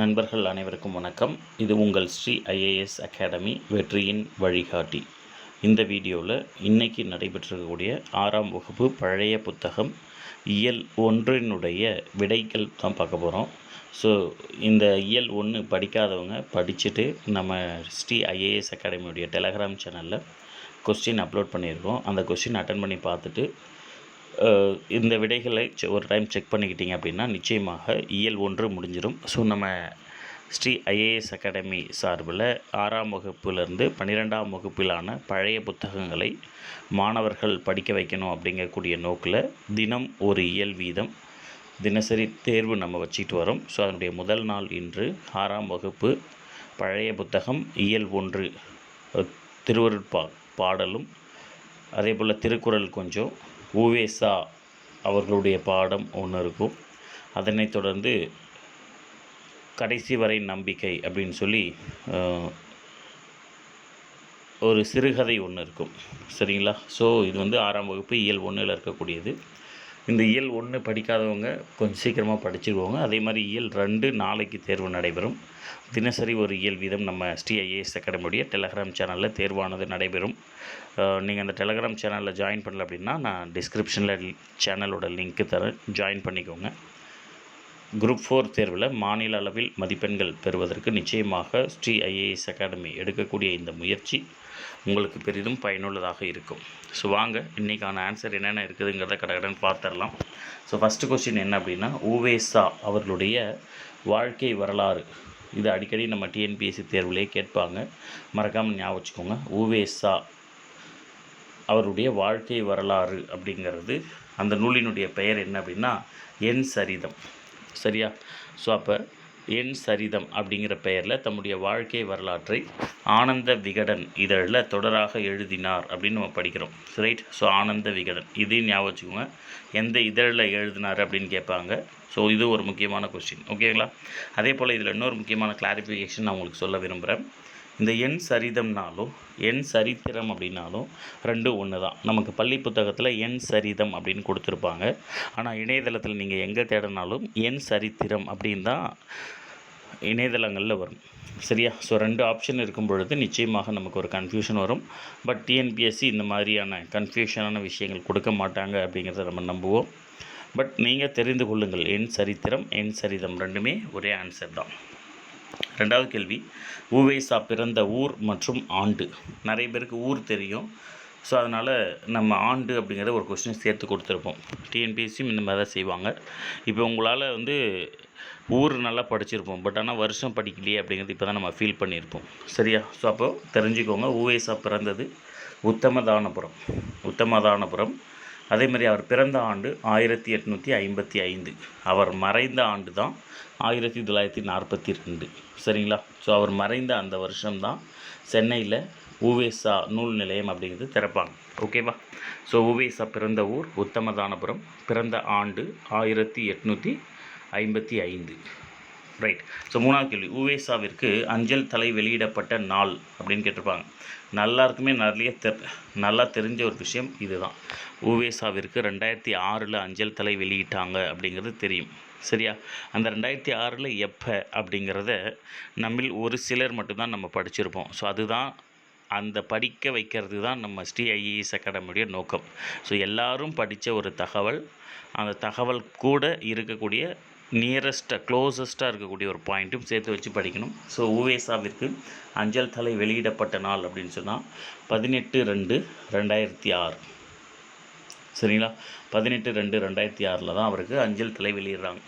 நண்பர்கள் அனைவருக்கும் வணக்கம். இது உங்கள் ஸ்ரீ ஐஏஎஸ் அகாடமி வெற்றியின் வழிகாட்டி. இந்த வீடியோவில் இன்றைக்கி நடைபெற்றிருக்கக்கூடிய ஆறாம் வகுப்பு பழைய புத்தகம் இயல் ஒன்றினுடைய விடைகள் தான் பார்க்க போகிறோம் ஸோ இந்த இயல் ஒன்று படிக்காதவங்க படிச்சுட்டு நம்ம ஸ்ரீ ஐஏஎஸ் அகாடமியுடைய டெலகிராம் சேனலில் கொஸ்டின் அப்லோட் பண்ணியிருக்கோம். அந்த கொஸ்டின் அட்டன் பண்ணி பார்த்துட்டு இந்த விடைகளை செ- ஒரு டைம் செக் பண்ணிக்கிட்டிங்க அப்படின்னா நிச்சயமாக இயல் ஒன்று முடிஞ்சிடும் ஸோ நம்ம ஸ்ரீ ஐஏஎஸ் அகாடமி சார்பில் ஆறாம் வகுப்பிலிருந்து பன்னிரெண்டாம் வகுப்பிலான பழைய புத்தகங்களை மாணவர்கள் படிக்க வைக்கணும் அப்படிங்கக்கூடிய நோக்கில் தினம் ஒரு இயல் வீதம் தினசரி தேர்வு நம்ம வச்சுட்டு வரோம். ஸோ அதனுடைய முதல் நாள் இன்று ஆறாம் வகுப்பு பழைய புத்தகம் இயல் ஒன்று திருவருட்பா பாடலும் அதே போல் திருக்குறள் கொஞ்சம் ஊவேசா அவர்களுடைய பாடம் ஒன்று இருக்கும். அதனைத் தொடர்ந்து கடைசி வரை நம்பிக்கை அப்படின்னு சொல்லி ஒரு சிறுகதை ஒன்று இருக்கும். சரிங்களா? ஸோ இது வந்து ஆறாம் வகுப்பு இயல் ஒன்றில் இருக்கக்கூடியது. இந்த இயல் ஒன்று படிக்காதவங்க கொஞ்சம் சீக்கிரமாக படிச்சிருவாங்க. அதே மாதிரி இயல் ரெண்டு நாளைக்கு தேர்வு நடைபெறும். தினசரி ஒரு இயல் வீதம் நம்ம ஸ்ரீ ஐஏஎஸ் அகாடமியுடைய டெலகிராம் சேனலில் தேர்வானது நடைபெறும். நீங்கள் அந்த டெலகிராம் சேனலில் ஜாயின் பண்ணல அப்படின்னா நான் டிஸ்கிரிப்ஷனில் சேனலோட லிங்க்கு தரேன். ஜாயின் பண்ணிக்கோங்க. குரூப் ஃபோர் தேர்வில் மாநில அளவில் மதிப்பெண்கள் பெறுவதற்கு நிச்சயமாக ஸ்ரீ ஐஏஎஸ் அகாடமி எடுக்கக்கூடிய இந்த முயற்சி உங்களுக்கு பெரிதும் பயனுள்ளதாக இருக்கும். ஸோ வாங்க இன்றைக்கான ஆன்சர் என்னென்ன இருக்குதுங்கிறத கடகடன் பார்த்துடலாம். ஸோ ஃபஸ்ட்டு கொஸ்டின் என்ன அப்படின்னா ஊவேசா அவர்களுடைய வாழ்க்கை வரலாறு. இது அடிக்கடி நம்ம டிஎன்பிஎஸ்சி தேர்வுலேயே கேட்பாங்க. மறக்காமல் ஞாபகம் வச்சுக்கோங்க. ஊவேசா அவருடைய வாழ்க்கை வரலாறு அப்படிங்கிறது அந்த நூலினுடைய பெயர் என்ன அப்படின்னா என் சரிதம். சரியா? ஸோ அப்போ என் சரிதம் அப்படிங்கிற பெயரில் தம்முடைய வாழ்க்கை வரலாற்றை ஆனந்த விகடன் இதழில் தொடராக எழுதினார் அப்படின்னு நம்ம படிக்கிறோம். Right so Ananda Vikatan. இதையும் ஞாபகம் வச்சுக்கோங்க. எந்த இதழில் எழுதினார் அப்படின்னு கேட்பாங்க. ஸோ இது ஒரு முக்கியமான கொஸ்டின் ஓகேங்களா அதே போல் இதில் இன்னொரு முக்கியமான கிளாரிஃபிகேஷன் நான் உங்களுக்கு சொல்ல விரும்புகிறேன் இந்த எண் சரிதம்னாலும் எண் சரித்திரம் அப்படின்னாலும் ரெண்டு ஒன்று தான். நமக்கு பள்ளி புத்தகத்தில் எண் சரிதம் அப்படின்னு கொடுத்துருப்பாங்க. ஆனால் இணையதளத்தில் நீங்கள் எங்கே தேடினாலும் எண் சரித்திரம் அப்படின்னு தான் இணையதளங்களில் வரும். சரியா? ஸோ ரெண்டு ஆப்ஷன் இருக்கும் பொழுது நிச்சயமாக நமக்கு ஒரு கன்ஃபியூஷன் வரும். பட் டிஎன்பிஎஸ்சி இந்த மாதிரியான கன்ஃபியூஷனான விஷயங்கள் கொடுக்க மாட்டாங்க அப்படிங்கிறத நம்ம நம்புவோம். பட் நீங்கள் தெரிந்து கொள்ளுங்கள். எண் சரித்திரம் எண் சரிதம் ரெண்டுமே ஒரே ஆன்சர் தான். ரெண்டாவது கேள்வி ஊவேசா பிறந்த ஊர் மற்றும் ஆண்டு? நிறைய பேருக்கு ஊர் தெரியும். ஸோ அதனால் நம்ம ஆண்டு அப்படிங்கிறத ஒரு கொஸ்டின் சேர்த்து கொடுத்துருப்போம். டிஎன்பிஎஸ்சியும் இந்த மாதிரி தான் செய்வாங்க. இப்போ உங்களால் வந்து ஊர் நல்லா படிச்சிருப்போம். பட் ஆனால் வருஷம் படிக்கலையே அப்படிங்கிறது இப்போ தான் நம்ம ஃபீல் பண்ணியிருப்போம் சரியா? ஸோ அப்போ தெரிஞ்சுக்கோங்க. ஊவேசா பிறந்தது உத்தமதானபுரம். உத்தமதானபுரம். அதே மாதிரி அவர் பிறந்த ஆண்டு ஆயிரத்தி எட்நூற்றி ஐம்பத்தி ஐந்து. அவர் மறைந்த ஆண்டு தான் ஆயிரத்தி தொள்ளாயிரத்தி நாற்பத்தி ரெண்டு. சரிங்களா? ஸோ அவர் மறைந்த அந்த வருஷம்தான் சென்னையில் உவேசா நூல் நிலையம் அப்படிங்கிறது திறப்பாங்க. ஓகேவா ஸோ உவேசா பிறந்த ஊர் உத்தமதானபுரம். பிறந்த ஆண்டு ஆயிரத்தி எட்நூற்றி ஐம்பத்தி ஐந்து. ரைட் ஸோ மூணாவது கேள்வி. உவேசாவிற்கு அஞ்சல் தலை வெளியிடப்பட்ட நாள் அப்படின்னு கேட்டிருப்பாங்க. நல்லாருக்குமே நிறைய தெ நல்லா தெரிஞ்ச ஒரு விஷயம் இதுதான். உவேசாவிற்கு ரெண்டாயிரத்தி ஆறில் அஞ்சல் தலை வெளியிட்டாங்க அப்படிங்கிறது தெரியும். சரியா? அந்த ரெண்டாயிரத்தி ஆறில் எப்போ அப்படிங்கிறத நம்மில் ஒரு சிலர் மட்டும்தான் நம்ம படிச்சிருப்போம். ஸோ அதுதான் அந்த படிக்க வைக்கிறது தான் நம்ம ஸ்ரீஐஇஎஸ் அகாடமியுடைய நோக்கம். ஸோ எல்லாரும் படித்த ஒரு தகவல் அந்த தகவல் கூட இருக்கக்கூடிய நியரஸ்ட்டாக க்ளோசஸ்ட்டாக இருக்கக்கூடிய ஒரு பாயிண்ட்டும் சேர்த்து வச்சு படிக்கணும். ஸோ ஊவேசாவிற்கு அஞ்சல் தலை வெளியிடப்பட்ட நாள் அப்படின்னு சொன்னால் பதினெட்டு ரெண்டு ரெண்டாயிரத்தி ஆறு. சரிங்களா? பதினெட்டு ரெண்டு ரெண்டாயிரத்தி ஆறில் தான் அவருக்கு அஞ்சல் தலை வெளியிடுறாங்க.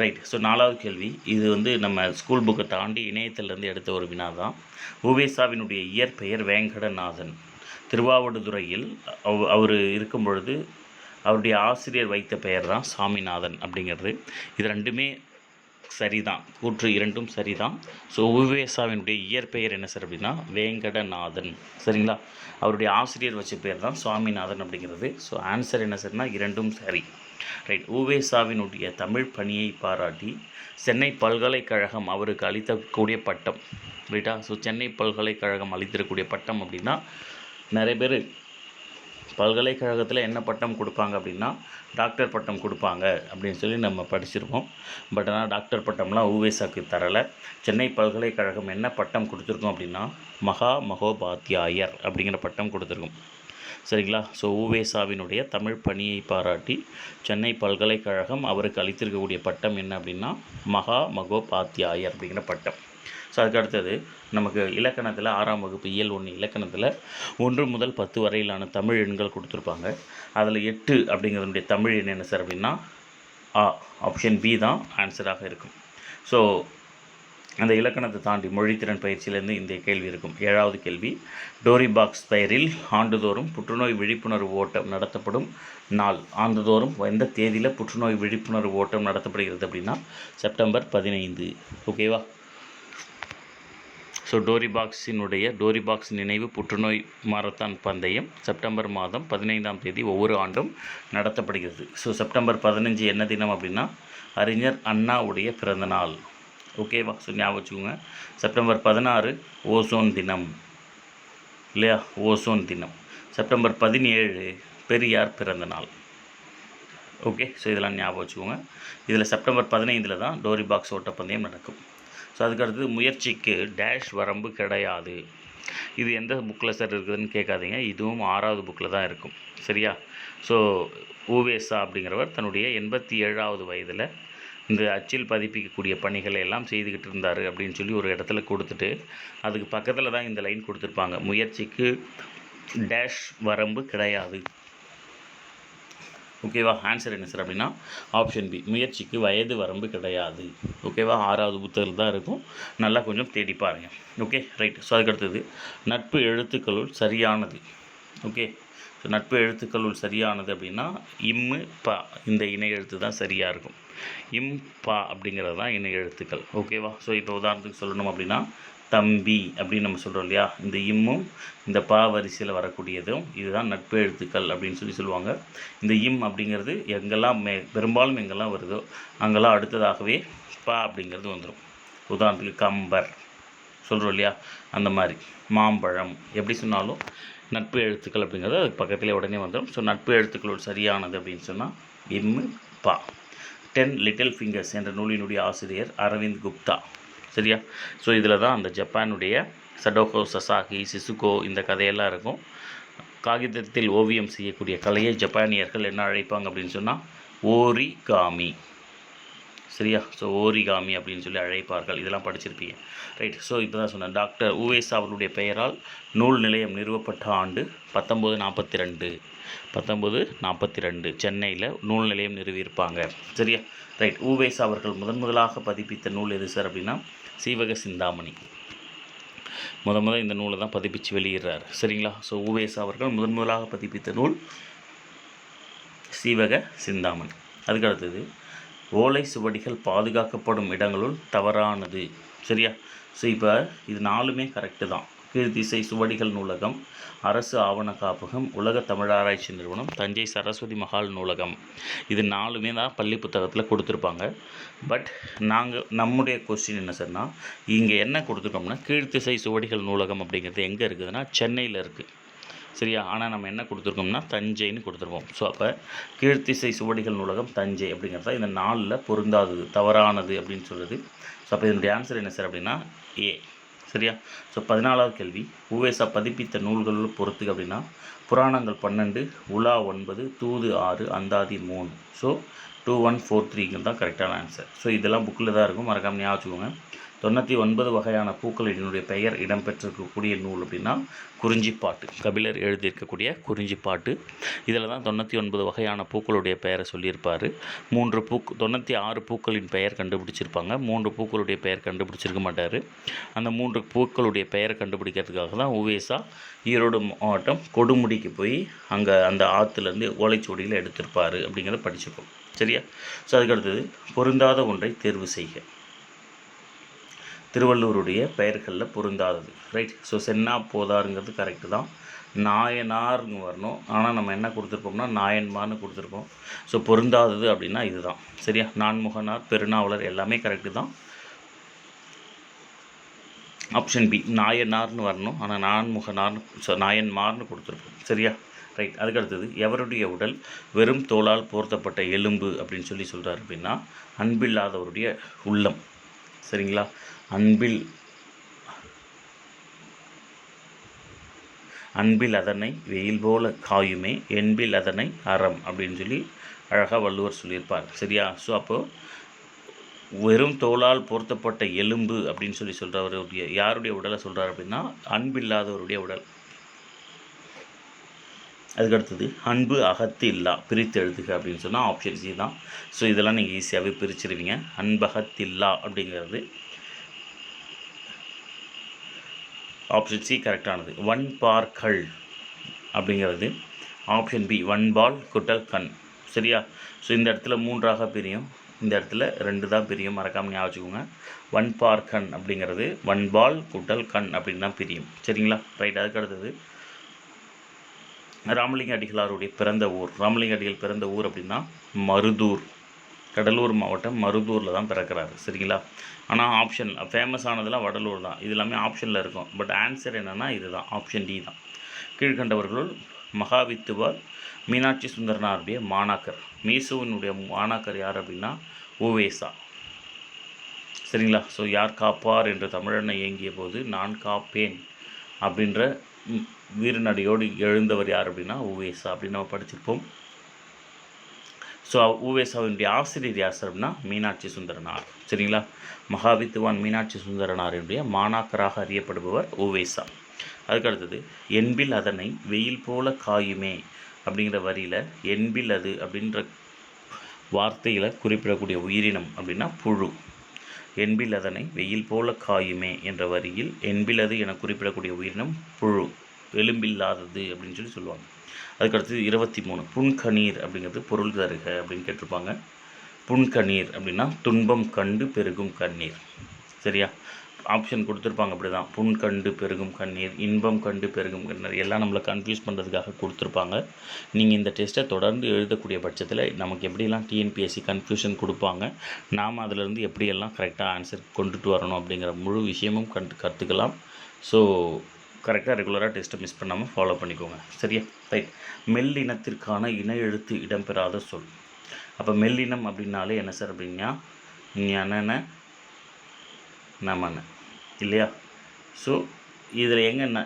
ரைட் ஸோ நாலாவது கேள்வி. இது வந்து நம்ம ஸ்கூல் புக்கை தாண்டி இணையத்திலேருந்து எடுத்த ஒரு வினா தான். உவேசாவினுடைய இயற்பெயர் வேங்கடநாதன். திருவாவடுதுறையில் அவ் அவர் இருக்கும் பொழுது அவருடைய ஆசிரியர் வைத்த பெயர் தான் சாமிநாதன் அப்படிங்கிறது. இது ரெண்டுமே சரிதான். கூற்று இரண்டும் சரிதான். ஸோ உவேசாவினுடைய இயற்பெயர் என்ன சார் அப்படின்னா வேங்கடநாதன். சரிங்களா? அவருடைய ஆசிரியர் வச்ச பேர் தான் சுவாமிநாதன் அப்படிங்கிறது. ஸோ ஆன்சர் என்ன சார்னா இரண்டும் சரி. ரைட் உவேசாவினுடைய தமிழ் பணியை பாராட்டி சென்னை பல்கலைக்கழகம் அவருக்கு அளித்தக்கூடிய பட்டம். ரைட்டா ஸோ சென்னை பல்கலைக்கழகம் அளித்திருக்கக்கூடிய பட்டம் அப்படின்னா நிறைய பேர் பல்கலைக்கழகத்தில் என்ன பட்டம் கொடுப்பாங்க அப்படின்னா டாக்டர் பட்டம் கொடுப்பாங்க அப்படின்னு சொல்லி நம்ம படிச்சிருப்போம் பட் ஆனால் டாக்டர் பட்டம்லாம் ஊவேசாக்கு தரலை. சென்னை பல்கலைக்கழகம் என்ன பட்டம் கொடுத்துருக்கோம் அப்படின்னா மகா மகோபாத்தியாயர் அப்படிங்கிற பட்டம் கொடுத்துருக்கோம். சரிங்களா? ஸோ ஊவேசாவினுடைய தமிழ் பணியை பாராட்டி சென்னை பல்கலைக்கழகம் அவருக்கு அளித்திருக்கக்கூடிய பட்டம் என்ன அப்படின்னா மகா மகோபாத்தியாயர் அப்படிங்கிற பட்டம். ஸோ அதுக்கு அடுத்தது நமக்கு இலக்கணத்தில் ஆறாம் வகுப்பு இயல் ஒன்று இலக்கணத்தில் ஒன்று முதல் பத்து வரையிலான தமிழ் எண்கள் கொடுத்துருப்பாங்க. அதில் எட்டு அப்படிங்கிறதுடைய தமிழ் எண் என்ன சார் அப்படின்னா ஆ ஆப்ஷன் பி தான் ஆன்சராக இருக்கும். ஸோ அந்த இலக்கணத்தை தாண்டி மொழித்திறன் பயிற்சியிலேருந்து இந்த கேள்வி இருக்கும். ஏழாவது கேள்வி டோரி பாக்ஸ் பெயரில் ஆண்டுதோறும் புற்றுநோய் விழிப்புணர்வு ஓட்டம் நடத்தப்படும் நாள். ஆண்டுதோறும் எந்த தேதியில் புற்றுநோய் விழிப்புணர்வு ஓட்டம் நடத்தப்படுகிறது அப்படின்னா செப்டம்பர் பதினைந்து. ஓகேவா ஸோ டோரி பாக்ஸினுடைய டோரி பாக்ஸ் நினைவு புற்றுநோய் மாரத்தான் பந்தயம் செப்டம்பர் மாதம் பதினைந்தாம் தேதி ஒவ்வொரு ஆண்டும் நடத்தப்படுகிறது. ஸோ செப்டம்பர் பதினஞ்சு என்ன தினம் அப்படின்னா அறிஞர் அண்ணாவுடைய பிறந்த நாள் ஓகேவா ஸோ ஞாபகம் வச்சுக்கோங்க. செப்டம்பர் பதினாறு ஓசோன் தினம். இல்லையா? ஓசோன் தினம். செப்டம்பர் பதினேழு பெரியார் பிறந்த நாள் ஓகே ஸோ இதெல்லாம் ஞாபகம் வச்சுக்கோங்க. இதில் செப்டம்பர் பதினைந்தில் தான் டோரி பாக்ஸ் ஓட்டப்பந்தயம் நடக்கும். ஸோ அதுக்கடுத்து முயற்சிக்கு டேஷ் வரம்பு கிடையாது. இது எந்த புக்கில் சார் இருக்குதுன்னு கேட்காதீங்க. இதுவும் ஆறாவது புக்கில் தான் இருக்கும். சரியா? ஸோ ஊவேசா அப்படிங்கிறவர் தன்னுடைய எண்பத்தி ஏழாவது வயதில் இந்த அச்சில் பதிப்பிக்கக்கூடிய பணிகளை எல்லாம் செய்துக்கிட்டு இருந்தார் அப்படின்னு சொல்லி ஒரு இடத்துல கொடுத்துட்டு அதுக்கு பக்கத்தில் தான் இந்த லைன் கொடுத்துருப்பாங்க. முயற்சிக்கு டேஷ் வரம்பு கிடையாது. ஓகேவா? ஆன்சர் என்ன சார் அப்படின்னா ஆப்ஷன் பி முயற்சிக்கு வயது வரம்பு கிடையாது. ஓகேவா? ஆறாவது புத்தகத்தில் தான் இருக்கும். நல்லா கொஞ்சம் தேடி பாருங்கள் ஓகே ரைட் ஸோ அதுக்கடுத்தது நட்பு எழுத்துக்களுள் சரியானது. ஓகே ஸோ நட்பு எழுத்துக்களுள் சரியானது அப்படின்னா இம்மு ப இந்த இணை எழுத்து தான் சரியாக இருக்கும். இம் பா அப்படிங்கிறது தான் இணை எழுத்துக்கள். ஓகேவா ஸோ இப்போ உதாரணத்துக்கு சொல்லணும் அப்படின்னா தம்பி அப்படின்னு நம்ம சொல்கிறோம் இல்லையா? இந்த இம்மும் இந்த பா வரிசையில் வரக்கூடியதும் இதுதான் நட்பு எழுத்துக்கள் அப்படின்னு சொல்லி சொல்லுவாங்க. இந்த இம் அப்படிங்கிறது எங்கெல்லாம் மே பெரும்பாலும் எங்கெல்லாம் வருதோ அங்கெல்லாம் அடுத்ததாகவே பா அப்படிங்கிறது வந்துடும் உதாரணத்துக்கு கம்பர் சொல்கிறோம் இல்லையா? அந்த மாதிரி. மாம்பழம் எப்படி சொன்னாலும் நட்பு எழுத்துக்கள் அப்படிங்கிறது அதுக்கு பக்கத்திலே உடனே வந்துடும் ஸோ நட்பு எழுத்துக்களோடு சரியானது அப்படின்னு சொன்னால் இம்மு பா. டென் லிட்டில் ஃபிங்கர்ஸ் என்ற நூலினுடைய ஆசிரியர் அரவிந்த் குப்தா. சரியா? ஸோ இதில் தான் அந்த ஜப்பானுடைய சடோகோ சசாகி சிசுகோ இந்த கதையெல்லாம் இருக்கும். காகிதத்தில் ஓவியம் செய்யக்கூடிய கலையை ஜப்பானியர்கள் என்ன அழைப்பாங்க அப்படின்னு சொன்னால் ஓரிகாமி. சரியா? ஸோ ஓரிகாமி அப்படின்னு சொல்லி அழைப்பார்கள். இதெல்லாம் படிச்சிருப்பீங்க. ரைட் ஸோ இப்போ தான் சொன்னேன் டாக்டர் உவேஸ் அவருடைய பெயரால் நூல் நிலையம் நிறுவப்பட்ட ஆண்டு பத்தொம்போது நாற்பத்தி ரெண்டு. பத்தொம்போது நாற்பத்தி ரெண்டு. சென்னையில் நூல் நிலையம் நிறுவியிருப்பாங்க. சரியா? ரைட் உவேஸ் அவர்கள் முதன் முதலாக பதிப்பித்த நூல் எது சார் அப்படின்னா சீவக சிந்தாமணி. முத முத இந்த நூலை தான் பதிப்பிச்சு வெளியிடுறார். சரிங்களா? ஸோ உவேஸ் அவர்கள் முதன் முதலாக பதிப்பித்த நூல் சீவக சிந்தாமணி. அதுக்கு அடுத்தது ஓலை சுவடிகள் பாதுகாக்கப்படும் இடங்களுள் தவறானது. சரியா? ஸோ இப்போ இது நாலுமே கரெக்டு தான். கீழ்த்திசை சுவடிகள் நூலகம் அரசு ஆவண காப்பகம் உலக தமிழாராய்ச்சி நிறுவனம் தஞ்சை சரஸ்வதி மகால் நூலகம். இது நாலுமே தான் பள்ளி புத்தகத்தில் கொடுத்துருப்பாங்க. பட் நாங்கள் நம்முடைய கொஸ்டின் என்ன சார்னா இங்கே என்ன கொடுத்துருக்கோம்னா கீழ்த்திசை சுவடிகள் நூலகம் அப்படிங்கிறது எங்கே இருக்குதுன்னா சென்னையில் இருக்குது சரியா? ஆனால் நம்ம என்ன கொடுத்துருக்கோம்னா தஞ்சைன்னு கொடுத்துருப்போம். ஸோ அப்போ கீழ்த்திசை சுவடிகள் நூலகம் தஞ்சை அப்படிங்கிறது தான் இந்த நாளில் பொருந்தாதது தவறானது அப்படின்னு சொல்லுது ஸோ அப்போ இதனுடைய ஆன்சர் என்ன சார் அப்படின்னா ஏ சரியா? ஸோ பதினாலாவது கேள்வி. உவேசா பதிப்பித்த நூல்கள் பொறுத்துக்கு அப்படின்னா புராணங்கள் பன்னெண்டு உலா ஒன்பது தூது ஆறு அந்தாதி மூணு. ஸோ டூ ஒன் ஃபோர் த்ரீங்கிறது தான் கரெக்டான ஆன்சர் ஸோ இதெல்லாம் புக்கில் தான் இருக்கும். மறக்காம ஞாபகம் வச்சுக்கோங்க. தொண்ணூற்றி ஒன்பது வகையான பூக்கள் இதனுடைய பெயர் இடம்பெற்றிருக்கக்கூடிய நூல் அப்படின்னா குறிஞ்சிப்பாட்டு. கபிலர் எழுதியிருக்கக்கூடிய குறிஞ்சிப்பாட்டு. இதில் தான் தொண்ணூற்றி ஒன்பது வகையான பூக்களுடைய பெயரை சொல்லியிருப்பார். மூன்று பூக் தொண்ணூற்றி ஆறு பூக்களின் பெயர் கண்டுபிடிச்சிருப்பாங்க. மூன்று பூக்களுடைய பெயர் கண்டுபிடிச்சிருக்க மாட்டார். அந்த மூன்று பூக்களுடைய பெயரை கண்டுபிடிக்கிறதுக்காக தான் உவேசா ஈரோடு மாவட்டம் கொடுமுடிக்கு போய் அங்கே அந்த ஆற்றுலேருந்து ஓலைச்சுவடியில் எடுத்திருப்பார் அப்படிங்கிறத படிச்சிருக்கோம். சரியா? ஸோ அதுக்கடுத்தது பொருந்தாத ஒன்றை தேர்வு செய்க. திருவள்ளூருடைய பெயர்களில் பொருந்தாதது. ரைட் ஸோ சென்னா போதாருங்கிறது கரெக்டு தான். நாயனார்னு வரணும். ஆனால் நம்ம என்ன கொடுத்துருப்போம்னா நாயன்மார்னு கொடுத்துருப்போம். ஸோ பொருந்தாதது அப்படின்னா இதுதான். சரியா? நான்முகனார் பெருநாவலர் எல்லாமே கரெக்டு தான். ஆப்ஷன் பி நாயனார்னு வரணும். ஆனால் நான்முகனார்னு ஸோ நாயன்மார்னு கொடுத்துருப்போம். சரியா? ரைட் அதுக்கு அடுத்தது எவருடைய உடல் வெறும் தோலால் போர்த்தப்பட்ட எலும்பு அப்படின்னு சொல்லி சொல்கிறார் அப்படின்னா அன்பில்லாதவருடைய உள்ளம். சரிங்களா? அன்பில் அன்பில் அதனை வெயில் போல காயுமே என்பில் அதனை அறம் அப்படின்னு சொல்லி அழகாக வள்ளுவர் சொல்லியிருப்பார். சரியா? ஸோ அப்போது வெறும் தோலால் பொருத்தப்பட்ட எலும்பு அப்படின்னு சொல்லி சொல்கிறவருடைய யாருடைய உடலை சொல்கிறார் அப்படின்னா அன்பில்லாதவருடைய உடல். அதுக்கடுத்தது அன்பு அகத்து இல்லா பிரித்து எழுதுக அப்படின்னு சொன்னால் ஆப்ஷன் சி தான். ஸோ இதெல்லாம் நீங்கள் ஈஸியாகவே பிரிச்சிருவீங்க. அன்பகத்தில்லா அப்படிங்கிறது ஆப்ஷன் சி கரெக்டானது ஒன் பார்க்கள் அப்படிங்கிறது. ஆப்ஷன் பி ஒன் பால் குட்டல் கண். சரியா? ஸோ இந்த இடத்துல மூன்றாக பிரியும். இந்த இடத்துல ரெண்டு தான் பிரியும். மறக்காமல் ஞாபகம் வச்சுக்கோங்க. ஒன் பார் கண் அப்படிங்கிறது ஒன் பால் குட்டல் கண் அப்படின்னு தான் பிரியும். சரிங்களா? ரைட் அதுக்கு அடுத்தது. ராமலிங்க அடிகளாருடைய பிறந்த ஊர். ராமலிங்க அடிகள் பிறந்த ஊர் அப்படின்னா மருதூர். கடலூர் மாவட்டம் மருதூரில் தான் பிறக்கிறாரு. சரிங்களா? ஆனால் ஆப்ஷன் ஃபேமஸ் ஆனதெல்லாம் வடலூர் தான். இது எல்லாமே ஆப்ஷனில் இருக்கும். பட் ஆன்சர் என்னென்னா இதுதான். ஆப்ஷன் டி தான். கீழ்கண்டவர்களுள் மகாவித்துவார் மீனாட்சி சுந்தரனாருடைய மாணாக்கர். மீசுவினுடைய மாணாக்கர் யார் அப்படின்னா ஓவேசா சரிங்களா? ஸோ யார் காப்பார் என்று தமிழனை இயங்கிய போது நான் காப்பேன் அப்படின்ற வீரநடையோடு எழுந்தவர் யார் அப்படின்னா ஓவேசா அப்படின்னு நம்ம படிச்சிருப்போம். ஸோ உவேசாவினுடைய ஆசிரியர் யார் அப்படின்னா மீனாட்சி சுந்தரனார். சரிங்களா? மகாவித்துவான் மீனாட்சி சுந்தரனாருடைய மாணாக்கராக அறியப்படுபவர் உவேசா அதுக்கு அடுத்தது என்பில் அதனை வெயில் போல காயுமே அப்படிங்கிற வரியில் என்பில் அது அப்படின்ற வார்த்தையில் குறிப்பிடக்கூடிய உயிரினம் அப்படின்னா புழு. என்பில் அதனை வெயில் போல காயுமே என்ற வரியில் என்பில் அது என குறிப்பிடக்கூடிய உயிரினம் புழு. எலும்பில்லாதது அப்படின்னு சொல்லி சொல்லுவாங்க. அதுக்கடுத்து இருபத்தி மூணு புன்கணீர் அப்படிங்கிறது பொருள் தருக அப்படின்னு கேட்டிருப்பாங்க. புன்கணீர் அப்படின்னா துன்பம் கண்டு பெருகும் கண்ணீர். சரியா? ஆப்ஷன் கொடுத்துருப்பாங்க அப்படி தான் புண் கண்டு பெருகும் கண்ணீர் இன்பம் கண்டு பெருகும் கண்ணீர் எல்லாம் நம்மளை கன்ஃபியூஸ் பண்ணுறதுக்காக கொடுத்துருப்பாங்க. நீங்கள் இந்த டெஸ்ட்டை தொடர்ந்து எழுதக்கூடிய பட்சத்தில் நமக்கு எப்படியெல்லாம் டிஎன்பிஎஸ்சி கன்ஃபியூஷன் கொடுப்பாங்க நாம் அதிலிருந்து எப்படியெல்லாம் கரெக்டாக ஆன்சர் கொண்டுட்டு வரணும் அப்படிங்கிற முழு விஷயமும் கண்டு கற்றுக்கலாம் ஸோ கரெக்டாக ரெகுலராக டெஸ்ட்டை மிஸ் பண்ணாமல் ஃபாலோ பண்ணிக்கோங்க. சரியா? ரைட் மெல்லினத்திற்கான இன எழுத்து இடம்பெறாத சொல். அப்போ மெல்லினம் அப்படின்னாலே என்ன சார் அப்படின்னா ஞனன நமன. இல்லையா? ஸோ இதில் எங்கே ந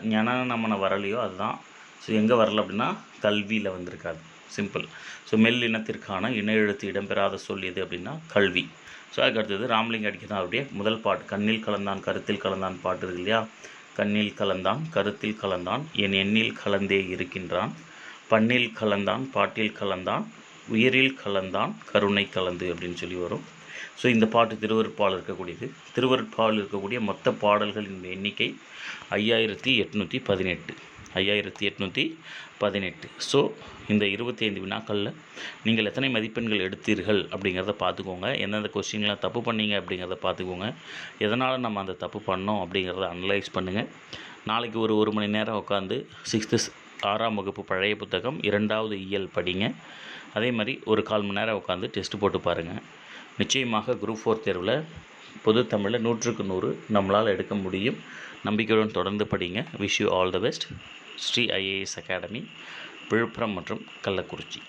நமன வரலையோ அதுதான். ஸோ எங்கே வரல அப்படின்னா கல்வியில் வந்திருக்காது. சிம்பிள் ஸோ மெல்லினத்திற்கான இன எழுத்து இடம்பெறாத சொல் எது அப்படின்னா கல்வி. ஸோ அதுக்கு அடுத்தது ராமலிங்க அப்படியே முதல் பாட்டு. கண்ணில் கலந்தான் கருத்தில் கலந்தான் பாட்டு இருக்கு இல்லையா? கண்ணில் கலந்தான் கருத்தில் கலந்தான் என் எண்ணில் கலந்தே இருக்கின்றான். பண்ணில் கலந்தான் பாட்டில் கலந்தான் உயிரில் கலந்தான் கருணை கலந்து அப்படின்னு சொல்லி வரும். ஸோ இந்த பாட்டு திருவருட்பால் இருக்கக்கூடியது. திருவருட்பால் இருக்கக்கூடிய மொத்த பாடல்களின் எண்ணிக்கை ஐயாயிரத்தி எட்நூற்றி பதினெட்டு. ஐயாயிரத்தி எட்நூற்றி பதினெட்டு. ஸோ இந்த இருபத்தி ஐந்து வினாக்களில் நீங்கள் எத்தனை மதிப்பெண்கள் எடுத்தீர்கள் அப்படிங்கிறத பார்த்துக்கோங்க. எந்தெந்த கொஸ்டின்லாம் தப்பு பண்ணீங்க அப்படிங்கிறத பார்த்துக்கோங்க. எதனால் நம்ம அந்த தப்பு பண்ணோம் அப்படிங்கிறத அனலைஸ் பண்ணுங்கள் நாளைக்கு ஒரு ஒரு மணி நேரம் உட்காந்து சிக்ஸ்த்து ஆறாம் வகுப்பு பழைய புத்தகம் இரண்டாவது இயல் படிங்க. அதே மாதிரி ஒரு கால் மணி நேரம் உட்காந்து டெஸ்ட் போட்டு பாருங்கள் நிச்சயமாக குரூப் ஃபோர் தேர்வில் பொது தமிழில் நூற்றுக்கு நூறு நம்மளால் எடுக்க முடியும். நம்பிக்கையுடன் தொடர்ந்து படிங்க. Wish you all the best Sri IAS academy Viluppuram மற்றும் கள்ளக்குறிச்சி.